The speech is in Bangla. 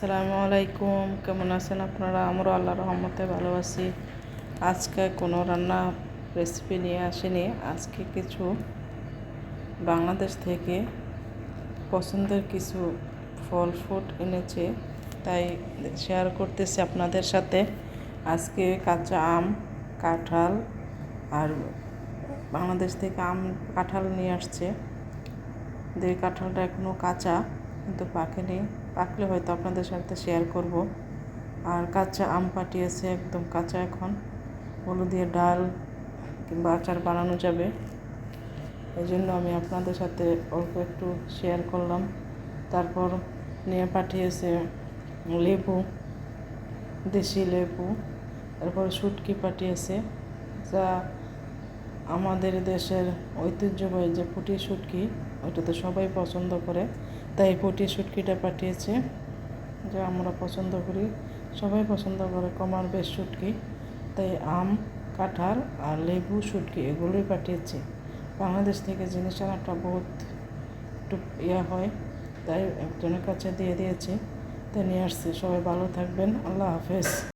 আসসালামু আলাইকুম। কেমন আছেন আপনারা? আমরা আল্লাহ রহমতে ভালো আছি। আজকে কোনো রান্না রেসিপি নিয়ে আসেনি। আজকে কিছু বাংলাদেশ থেকে পছন্দের কিছু ফল ফুড এনেছে, তাই শেয়ার করতেছি আপনাদের সাথে। আজকে কাঁচা আম, কাঁঠাল আর বাংলাদেশ থেকে আম কাঁঠাল নিয়ে আসছে। যে কাঁঠালটা এখনও কাঁচা। কিন্তু পাকেনি পাকলে হয়তো আপনাদের সাথে শেয়ার করব। আর কাঁচা আম পাঠিয়েছে একদম কাঁচা এখন। হলুদ দিয়ে ডাল কিংবা আচার বানানো যাবে। এই জন্য আমি আপনাদের সাথে অল্প একটু শেয়ার করলাম। তারপর নিয়ে পাঠিয়েছে লেবু, দেশি লেবু। তারপর শুটকি পাঠিয়েছে। যা আমাদের দেশের ঐতিহ্যবাহী যে পুটি শুটকি ওটা তো সবাই পছন্দ করে। তাই পুটি শুটকিটা পাঠিয়েছে, যা আমরা পছন্দ করি। সবাই পছন্দ করে কমার বেশ শুটকি, তাই আম, কাঁঠাল আর লেবু শুটকি এগুলোই পাঠিয়েছে। বাংলাদেশ থেকে জিনিস আনাটা বহুত একটু ইয়া হয়, তাই একজনের কাছে দিয়ে দিয়েছি। তাই নিয়ে আসছি। সবাই ভালো থাকবেন। আল্লাহ হাফেজ।